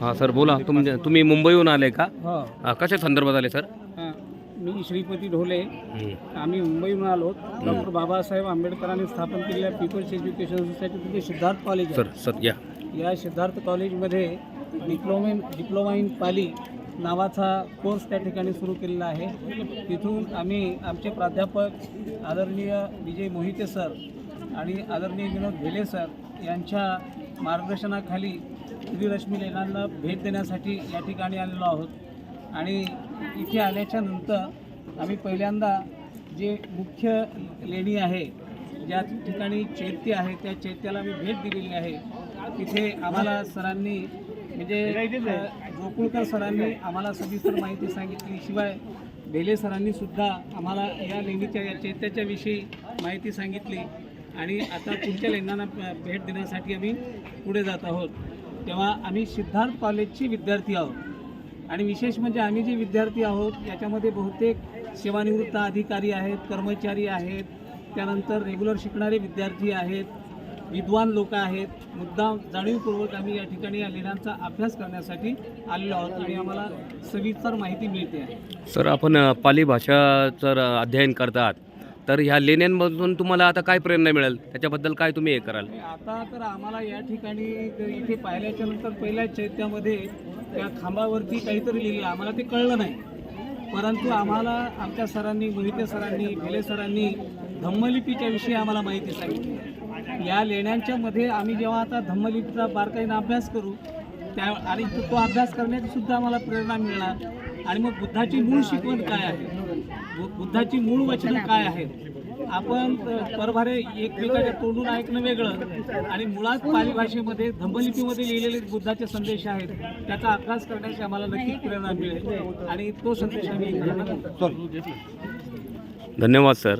हां सर बोला. तुमच्या तुम्ही मुंबईहून आले का? हो. हा, कशा संदर्भात आले सर? हा. मी श्रीपती ढोले. आम्ही मुंबईहून आलो. डॉक्टर बाबासाहेब आंबेडकरांनी स्थापन केलेल्या पीपल्स एज्युकेशन सोसायटी तिथे सिद्धार्थ कॉलेज सर सर या. आहे या सिद्धार्थ कॉलेजमध्ये डिप्लोमा डिप्लोमा इन पाली नावाचा कोर्स त्या ठिकाणी सुरू केलेला आहे. तिथून आम्ही आमचे प्राध्यापक आदरणीय विजय मोहिते सर आणि आदरणीय विनोद भेले सर यांच्या मार्गदर्शनाखाली श्रीरश्मी लेण्यांना भेट देण्यासाठी या ठिकाणी आलेलो आहोत. आणि इथे आल्याच्यानंतर आम्ही पहिल्यांदा जे मुख्य लेणी आहे ज्या ठिकाणी चैत्य आहे त्या चैत्याला आम्ही भेट दिलेली आहे. तिथे आम्हाला सरांनी म्हणजे गोकुळकर सरांनी आम्हाला सविस्तर माहिती सांगितली. शिवाय भेले सरांनी सुद्धा आम्हाला या लेणीच्या या चैत्याच्या विषयी माहिती सांगितली. आणि आता पुढच्या लेण्यांना भेट देण्यासाठी आम्ही पुढे जात आहोत. तेव्हा आम्ही सिद्धार्थ कॉलेजचे विद्यार्थी आहोत. आणि विशेष म्हणजे आम्ही जे विद्यार्थी आहोत याच्यामध्ये बहुतेक सेवानिवृत्त अधिकारी आहेत कर्मचारी आहेत त्यानंतर रेग्युलर शिकणारे विद्यार्थी आहेत विद्वान लोक आहेत. मुद्दाम जाणीवपूर्वक आम्ही या ठिकाणी या लेण्यांचा अभ्यास करण्यासाठी आलेलो आहोत आणि आम्हाला सविस्तर माहिती मिळते आहे. सर आपण पाली भाषा जर अध्ययन करतात. तर ह्या लेण्यांमधून तुम्हाला आता काय प्रेरणा मिळेल? त्याच्याबद्दल काय तुम्ही हे कराल? आता तर आम्हाला या ठिकाणी इथे पाहिल्याच्या नंतर पहिल्या चैत्यामध्ये त्या खांबावरती काहीतरी लिहिलं. आम्हाला ते कळलं नाही. परंतु आम्हाला आमच्या सरांनी मोहिते सरांनी भेले सरांनी धम्मलिपीच्या विषयी आम्हाला माहिती सांगितली. या लेण्यांच्या मध्ये आम्ही जेव्हा आता धम्मलिपीचा बारकाईनं अभ्यास करू त्या आणि तो अभ्यास करण्याची सुद्धा आम्हाला प्रेरणा मिळणार. आणि मग बुद्धाची मूळ शिकवण काय आहे? बुद्धाची मूळ वचनं काय आहेत? आपण परभारे एकमेकाच्या तोंडून ऐकणं वेगळं आणि मुळात पाली भाषेमध्ये धम्मलिपीमध्ये लिहिलेले बुद्धाचे संदेश आहेत त्याचा अभ्यास करण्याची आम्हाला नक्कीच प्रेरणा मिळेल आणि तो संदेश आम्ही. धन्यवाद सर.